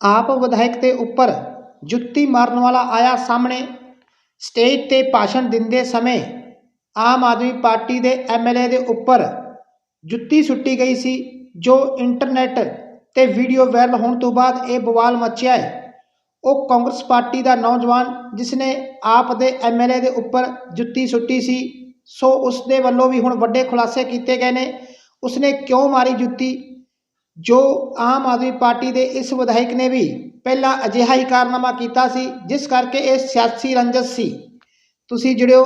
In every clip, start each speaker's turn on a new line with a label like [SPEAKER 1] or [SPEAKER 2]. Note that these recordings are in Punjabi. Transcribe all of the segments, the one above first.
[SPEAKER 1] ਆਪ ਵਿਧਾਇਕ ਦੇ ਉੱਪਰ ਜੁੱਤੀ ਮਾਰਨ ਵਾਲਾ ਆਇਆ ਸਾਹਮਣੇ। ਸਟੇਜ ਤੇ ਭਾਸ਼ਣ ਦਿੰਦੇ ਸਮੇਂ ਆਮ ਆਦਮੀ ਪਾਰਟੀ ਦੇ ਐਮਐਲਏ ਦੇ ਉੱਪਰ ਜੁੱਤੀ ਸੁੱਟੀ ਗਈ ਸੀ, ਜੋ ਇੰਟਰਨੈਟ ਤੇ ਵੀਡੀਓ ਵਾਇਰਲ ਹੋਣ ਤੋਂ ਬਾਅਦ ਇਹ ਬਵਾਲ ਮਚਿਆ ਹੈ। ਉਹ ਕਾਂਗਰਸ ਪਾਰਟੀ ਦਾ ਨੌਜਵਾਨ ਜਿਸ ਨੇ ਆਪ ਦੇ ਐਮਐਲਏ ਦੇ ਉੱਪਰ ਜੁੱਤੀ ਸੁੱਟੀ ਸੀ, ਸੋ ਉਸ ਦੇ ਵੱਲੋਂ ਵੀ ਹੁਣ ਵੱਡੇ ਖੁਲਾਸੇ ਕੀਤੇ ਗਏ ਨੇ। ਉਸਨੇ ਕਿਉਂ ਮਾਰੀ ਜੁੱਤੀ? ਜੋ ਆਮ ਆਦਮੀ ਪਾਰਟੀ ਦੇ ਇਸ ਵਿਧਾਇਕ ਨੇ ਵੀ ਪਹਿਲਾਂ ਅਜਿਹਾ ਹੀ ਕਾਰਨਾਮਾ ਕੀਤਾ ਸੀ, ਜਿਸ ਕਰਕੇ ਇਹ ਸਿਆਸੀ ਰੰਜਸ ਸੀ। ਤੁਸੀਂ ਜੁੜਿਓ।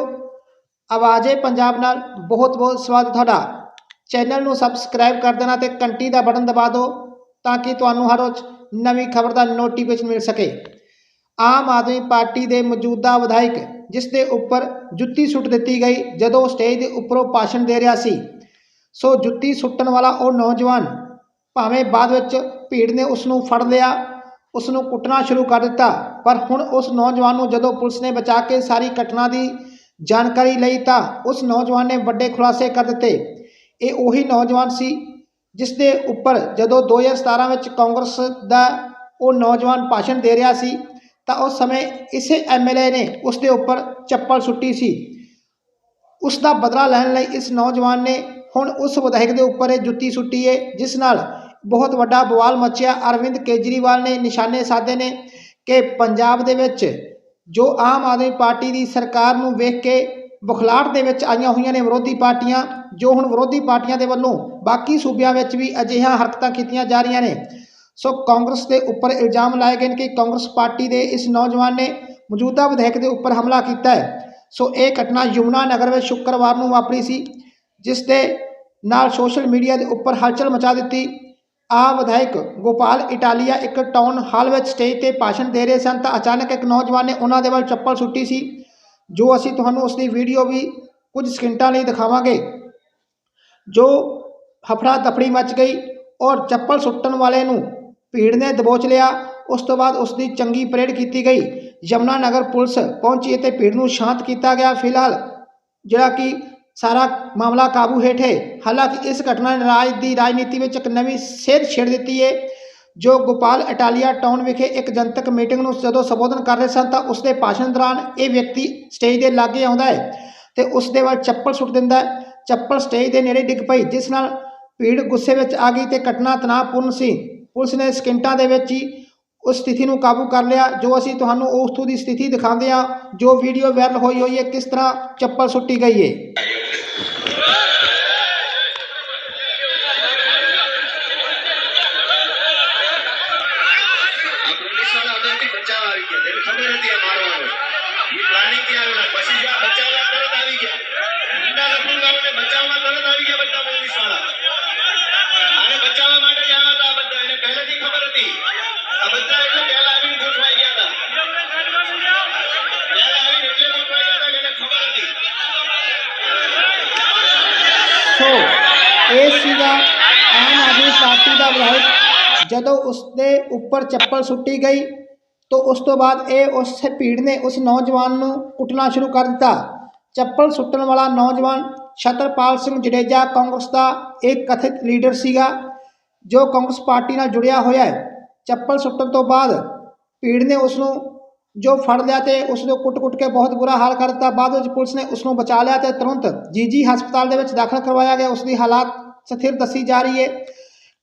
[SPEAKER 1] ਆਵਾਜ਼ੇ ਪੰਜਾਬ ਨਾਲ। ਬਹੁਤ ਬਹੁਤ ਸਵਾਗਤ ਤੁਹਾਡਾ। ਚੈਨਲ ਨੂੰ ਸਬਸਕ੍ਰਾਈਬ ਕਰ ਦੇਣਾ ਤੇ ਘੰਟੀ ਦਾ ਬਟਨ ਦਬਾ ਦਿਓ, ਤਾਂ ਕਿ ਤੁਹਾਨੂੰ ਹਰ ਰੋਜ਼ ਨਵੀਂ ਖਬਰ ਦਾ ਨੋਟੀਫਿਕੇਸ਼ਨ ਮਿਲ ਸਕੇ। ਆਮ ਆਦਮੀ ਪਾਰਟੀ ਦੇ ਮੌਜੂਦਾ ਵਿਧਾਇਕ, ਜਿਸ ਦੇ ਉੱਪਰ ਜੁੱਤੀ ਸੁੱਟ ਦਿੱਤੀ ਗਈ ਜਦੋਂ ਸਟੇਜ ਦੇ ਉੱਪਰੋਂ ਭਾਸ਼ਣ ਦੇ ਰਿਹਾ ਸੀ, ਸੋ ਜੁੱਤੀ ਸੁੱਟਣ ਵਾਲਾ ਉਹ ਨੌਜਵਾਨ ਭਾਵੇਂ ਬਾਅਦ ਵਿੱਚ ਭੀੜ ਨੇ ਉਸ ਨੂੰ ਫੜ ਲਿਆ ਉਸ ਨੂੰ ਕੁੱਟਣਾ ਸ਼ੁਰੂ ਕਰ ਦਿੱਤਾ, ਪਰ ਹੁਣ ਉਸ ਨੌਜਵਾਨ ਨੂੰ ਜਦੋਂ ਪੁਲਿਸ ਨੇ ਬਚਾ ਕੇ ਸਾਰੀ ਘਟਨਾ ਦੀ ਜਾਣਕਾਰੀ ਲਈ ਤਾਂ ਉਸ ਨੌਜਵਾਨ ਨੇ ਵੱਡੇ ਖੁਲਾਸੇ ਕਰ ਦਿੱਤੇ। ਇਹ ਉਹੀ ਨੌਜਵਾਨ ਸੀ ਜਿਸ ਦੇ ਉੱਪਰ ਜਦੋਂ 2017 ਵਿੱਚ ਕਾਂਗਰਸ ਦਾ ਉਹ ਨੌਜਵਾਨ ਭਾਸ਼ਣ ਦੇ ਰਿਹਾ ਸੀ, ਤਾਂ ਉਸ ਸਮੇਂ ਇਸੇ ਐਮਐਲਏ ਨੇ ਉਸ ਦੇ ਉੱਪਰ ਚੱਪਲ ਸੁੱਟੀ ਸੀ। ਉਸ ਦਾ ਬਦਲਾ ਲੈਣ ਲਈ ਇਸ ਨੌਜਵਾਨ ਨੇ ਹੁਣ ਉਸ ਵਿਧਾਇਕ ਦੇ ਉੱਪਰ ਇਹ ਜੁੱਤੀ ਸੁੱਟੀ ਹੈ ਜਿਸ ਨਾਲ ਬਹੁਤ ਵੱਡਾ ਬਵਾਲ ਮਚਿਆ। ਅਰਵਿੰਦ ਕੇਜਰੀਵਾਲ ਨੇ ਨਿਸ਼ਾਨੇ ਸਾਧੇ ਨੇ ਕਿ ਪੰਜਾਬ ਦੇ ਵਿੱਚ ਜੋ ਆਮ ਆਦਮੀ ਪਾਰਟੀ ਦੀ ਸਰਕਾਰ ਨੂੰ ਵੇਖ ਕੇ ਬੁਖਲਾਟ ਦੇ ਵਿੱਚ ਆਈਆਂ ਹੋਈਆਂ ਨੇ ਵਿਰੋਧੀ ਪਾਰਟੀਆਂ, ਜੋ ਹੁਣ ਵਿਰੋਧੀ ਪਾਰਟੀਆਂ ਦੇ ਵੱਲੋਂ ਬਾਕੀ ਸੂਬਿਆਂ ਵਿੱਚ ਵੀ ਅਜਿਹੀਆਂ ਹਰਕਤਾਂ ਕੀਤੀਆਂ ਜਾ ਰਹੀਆਂ ਨੇ। ਸੋ ਕਾਂਗਰਸ ਦੇ ਉੱਪਰ ਇਲਜ਼ਾਮ ਲਾਏ ਗਏ ਨੇ ਕਿ ਕਾਂਗਰਸ ਪਾਰਟੀ ਦੇ ਇਸ ਨੌਜਵਾਨ ਨੇ ਮੌਜੂਦਾ ਵਿਧਾਇਕ ਦੇ ਉੱਪਰ ਹਮਲਾ ਕੀਤਾ ਹੈ। ਸੋ ਇਹ ਘਟਨਾ ਯਮੁਨਾ ਨਗਰ ਵਿੱਚ ਸ਼ੁੱਕਰਵਾਰ ਨੂੰ ਵਾਪਰੀ ਸੀ, ਜਿਸ ਦੇ ਨਾਲ ਸੋਸ਼ਲ ਮੀਡੀਆ ਦੇ ਉੱਪਰ ਹਲਚਲ ਮਚਾ ਦਿੱਤੀ। ਆ ਵਿਧਾਇਕ ਗੋਪਾਲ ਇਟਾਲੀਆ ਇੱਕ ਟਾਊਨ ਹਾਲ ਵਿੱਚ ਸਟੇਜ ਤੇ ਭਾਸ਼ਣ ਦੇ ਰਹੇ ਸਨ, ਤਾਂ ਅਚਾਨਕ ਇੱਕ ਨੌਜਵਾਨ ਨੇ ਉਹਨਾਂ ਦੇ ਵੱਲ ਚੱਪਲ ਸੁੱਟੀ ਸੀ, ਜੋ ਅਸੀਂ ਤੁਹਾਨੂੰ ਉਸ ਦੀ ਵੀਡੀਓ ਵੀ ਕੁਝ ਸਕਿੰਟਾਂ ਲਈ ਦਿਖਾਵਾਂਗੇ। ਜੋ ਹਫੜਾ ਦਫੜੀ ਮਚ ਗਈ ਔਰ ਚੱਪਲ ਸੁੱਟਣ ਵਾਲੇ ਨੂੰ ਭੀੜ ਨੇ ਦਬੋਚ ਲਿਆ, ਉਸ ਤੋਂ ਬਾਅਦ ਉਸ ਦੀ ਚੰਗੀ ਪਰੇਡ ਕੀਤੀ ਗਈ। ਯਮਨਾ ਨਗਰ ਪੁਲਿਸ ਪਹੁੰਚੀ ਅਤੇ ਭੀੜ ਨੂੰ ਸ਼ਾਂਤ ਕੀਤਾ ਗਿਆ। ਫਿਲਹਾਲ ਜਿਹੜਾ ਕਿ ਸਾਰਾ ਮਾਮਲਾ ਕਾਬੂ ਹੇਠ ਹੈ। ਹਾਲਾਂਕਿ ਇਸ ਘਟਨਾ ਨੇ ਰਾਜ ਦੀ ਰਾਜਨੀਤੀ ਵਿੱਚ ਇੱਕ ਨਵੀਂ ਸੇਧ ਛੇੜ ਦਿੱਤੀ ਹੈ, ਜੋ ਗੋਪਾਲ ਅਟਾਲੀਆ ਟਾਊਨ ਵਿਖੇ ਇੱਕ ਜਨਤਕ ਮੀਟਿੰਗ ਨੂੰ ਜਦੋਂ ਸੰਬੋਧਨ ਕਰ ਰਹੇ ਸਨ ਤਾਂ ਉਸ ਦੇ ਭਾਸ਼ਣ ਦੌਰਾਨ ਇਹ ਵਿਅਕਤੀ ਸਟੇਜ ਦੇ ਲਾਗੇ ਆਉਂਦਾ ਹੈ ਤੇ ਉਸ ਦੇ ਵੱਲ ਚੱਪਲ ਸੁੱਟ ਦਿੰਦਾ ਹੈ। ਚੱਪਲ ਸਟੇਜ ਦੇ ਨੇੜੇ ਡਿੱਗ ਪਈ, ਜਿਸ ਨਾਲ ਭੀੜ ਗੁੱਸੇ ਵਿੱਚ ਆ ਗਈ ਤੇ ਘਟਨਾ ਤਣਾਅਪੂਰਨ ਸੀ। ਪੁਲਿਸ ਨੇ ਸਕਿੰਟਾਂ ਦੇ ਵਿੱਚ ਹੀ ਉਸ ਸਥਿਤੀ ਨੂੰ ਕਾਬੂ ਕਰ ਲਿਆ, ਜੋ ਅਸੀਂ ਤੁਹਾਨੂੰ ਉਸ ਤੋਂ ਦੀ ਸਥਿਤੀ ਦਿਖਾਉਂਦੇ ਹਾਂ, ਜੋ ਵੀਡੀਓ ਵਾਇਰਲ ਹੋਈ ਹੋਈ ਹੈ, ਕਿਸ ਤਰ੍ਹਾਂ ਚੱਪਲ ਸੁੱਟੀ ਗਈ ਹੈ। ਸੋ ਇਹ ਸੀਗਾ ਆਮ ਆਦਮੀ ਪਾਰਟੀ ਦਾ ਵਿਧਾਇਕ। ਜਦੋਂ ਉਸ ਦੇ ਉੱਪਰ ਚੱਪਲ ਸੁੱਟੀ ਗਈ, ਤਾਂ ਉਸ ਤੋਂ ਬਾਅਦ ਇਹ ਉਸ ਭੀੜ ਨੇ ਉਸ ਨੌਜਵਾਨ ਨੂੰ ਕੁੱਟਣਾ ਸ਼ੁਰੂ ਕਰ ਦਿੱਤਾ। ਚੱਪਲ ਸੁੱਟਣ ਵਾਲਾ ਨੌਜਵਾਨ ਛਤਰਪਾਲ ਸਿੰਘ ਜਡੇਜਾ ਕਾਂਗਰਸ ਦਾ ਇੱਕ ਕਥਿਤ ਲੀਡਰ ਸੀਗਾ, ਜੋ ਕਾਂਗਰਸ ਪਾਰਟੀ ਨਾਲ ਜੁੜਿਆ ਹੋਇਆ ਹੈ। ਚੱਪਲ ਸੁੱਟਣ ਤੋਂ ਬਾਅਦ ਭੀੜ ਨੇ ਉਸ ਨੂੰ ਜੋ ਫੜ ਲਿਆ ਤੇ ਉਸ ਨੂੰ ਕੁੱਟ-ਕੁੱਟ ਕੇ ਬਹੁਤ ਬੁਰਾ ਹਾਲ ਕਰ ਦਿੱਤਾ। ਬਾਅਦ ਵਿੱਚ ਪੁਲਿਸ ਨੇ ਉਸ ਨੂੰ ਬਚਾ ਲਿਆ ਤੇ ਤੁਰੰਤ ਜੀਜੀ ਹਸਪਤਾਲ ਦੇ ਵਿੱਚ ਦਾਖਲ ਕਰਵਾਇਆ ਗਿਆ। ਉਸ ਦੀ ਹਾਲਾਤ ਸਥਿਰ ਦੱਸੀ ਜਾ ਰਹੀ ਹੈ।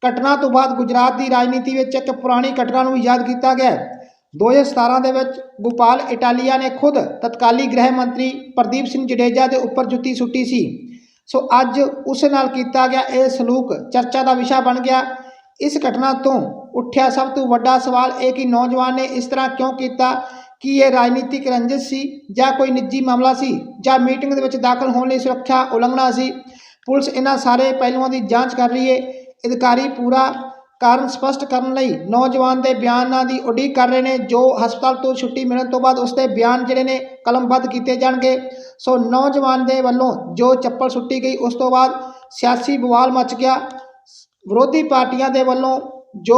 [SPEAKER 1] ਘਟਨਾ ਤੋਂ ਬਾਅਦ ਗੁਜਰਾਤ ਦੀ ਰਾਜਨੀਤੀ ਵਿੱਚ ਇੱਕ ਪੁਰਾਣੀ ਘਟਨਾ ਨੂੰ ਯਾਦ ਕੀਤਾ ਗਿਆ। ਹੈ 2017 ਦੇ ਵਿੱਚ ਗੋਪਾਲ ਇਟਾਲੀਆ ਨੇ ਖੁਦ ਤਤਕਾਲੀ ਗ੍ਰਹਿ ਮੰਤਰੀ ਪ੍ਰਦੀਪ ਸਿੰਘ ਜਡੇਜਾ ਦੇ ਉੱਪਰ ਜੁੱਤੀ ਸੁੱਟੀ ਸੀ। ਸੋ ਅੱਜ ਉਸ ਨਾਲ ਕੀਤਾ ਗਿਆ ਇਹ ਸਲੂਕ ਚਰਚਾ ਦਾ ਵਿਸ਼ਾ ਬਣ ਗਿਆ। ਇਸ ਘਟਨਾ ਤੋਂ ਉੱਠਿਆ ਸਭ ਤੋਂ ਵੱਡਾ ਸਵਾਲ ਇਹ ਕਿ ਨੌਜਵਾਨ ਨੇ ਇਸ ਤਰ੍ਹਾਂ ਕਿਉਂ ਕੀਤਾ? ਕੀ ਇਹ ਰਾਜਨੀਤਿਕ ਰੰਜਿਸ਼ ਸੀ ਜਾਂ ਕੋਈ ਨਿੱਜੀ ਮਾਮਲਾ ਸੀ ਜਾਂ ਮੀਟਿੰਗ ਦੇ ਵਿੱਚ ਦਾਖਲ ਹੋਣ ਲਈ ਸੁਰੱਖਿਆ ਉਲੰਘਣਾ ਸੀ? ਪੁਲਿਸ ਇਹਨਾਂ ਸਾਰੇ ਪਹਿਲੂਆਂ ਦੀ ਜਾਂਚ ਕਰ ਰਹੀ ਹੈ। ਅਧਿਕਾਰੀ ਪੂਰਾ ਕਾਰਨ ਸਪਸ਼ਟ ਕਰਨ ਲਈ ਨੌਜਵਾਨ ਦੇ ਬਿਆਨਾਂ ਦੀ ਉਡੀਕ ਕਰ ਰਹੇ ਨੇ, ਜੋ ਹਸਪਤਾਲ ਤੋਂ ਛੁੱਟੀ ਮਿਲਣ ਤੋਂ ਬਾਅਦ ਉਸਦੇ ਬਿਆਨ ਜਿਹੜੇ ਨੇ ਕਲਮਬੱਧ ਕੀਤੇ ਜਾਣਗੇ। ਸੋ ਨੌਜਵਾਨ ਦੇ ਵੱਲੋਂ ਜੋ ਚੱਪਲ ਸੁੱਟੀ ਗਈ, ਉਸ ਤੋਂ ਬਾਅਦ ਸਿਆਸੀ ਬਵਾਲ ਮਚ ਗਿਆ। ਵਿਰੋਧੀ ਪਾਰਟੀਆਂ ਦੇ ਵੱਲੋਂ ਜੋ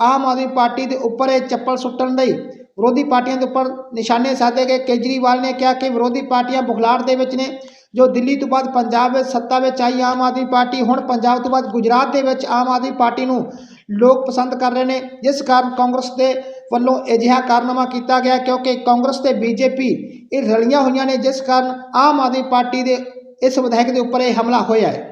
[SPEAKER 1] ਆਮ ਆਦਮੀ ਪਾਰਟੀ ਦੇ ਉੱਪਰ ਇਹ ਚੱਪਲ ਸੁੱਟਣ ਲਈ ਵਿਰੋਧੀ ਪਾਰਟੀਆਂ ਦੇ ਉੱਪਰ ਨਿਸ਼ਾਨੇ ਸਾਧੇ ਗਏ। ਕੇਜਰੀਵਾਲ ਨੇ ਕਿਹਾ ਕਿ ਵਿਰੋਧੀ ਪਾਰਟੀਆਂ ਬੁਖਲਾਟ ਦੇ ਵਿੱਚ ਨੇ, ਜੋ ਦਿੱਲੀ ਤੋਂ ਬਾਅਦ ਪੰਜਾਬ ਵਿੱਚ ਸੱਤਾ ਵਿੱਚ ਆਈ ਆਮ ਆਦਮੀ ਪਾਰਟੀ, ਹੁਣ ਪੰਜਾਬ ਤੋਂ ਬਾਅਦ ਗੁਜਰਾਤ ਦੇ ਵਿੱਚ ਆਮ ਆਦਮੀ ਪਾਰਟੀ ਨੂੰ ਲੋਕ ਪਸੰਦ ਕਰ ਰਹੇ ਨੇ। ਜਿਸ ਕਾਰਨ ਕਾਂਗਰਸ ਦੇ ਵੱਲੋਂ ਅਜਿਹਾ ਕਾਰਨਾਮਾ ਕੀਤਾ ਗਿਆ, ਕਿਉਂਕਿ ਕਾਂਗਰਸ ਤੇ ਬੀਜੇਪੀ ਇਹ ਰਲੀਆਂ ਹੋਈਆਂ ਨੇ, ਜਿਸ ਕਾਰਨ ਆਮ ਆਦਮੀ ਪਾਰਟੀ ਦੇ ਇਸ ਵਿਧਾਇਕ ਦੇ ਉੱਪਰ ਇਹ ਹਮਲਾ ਹੋਇਆ ਹੈ।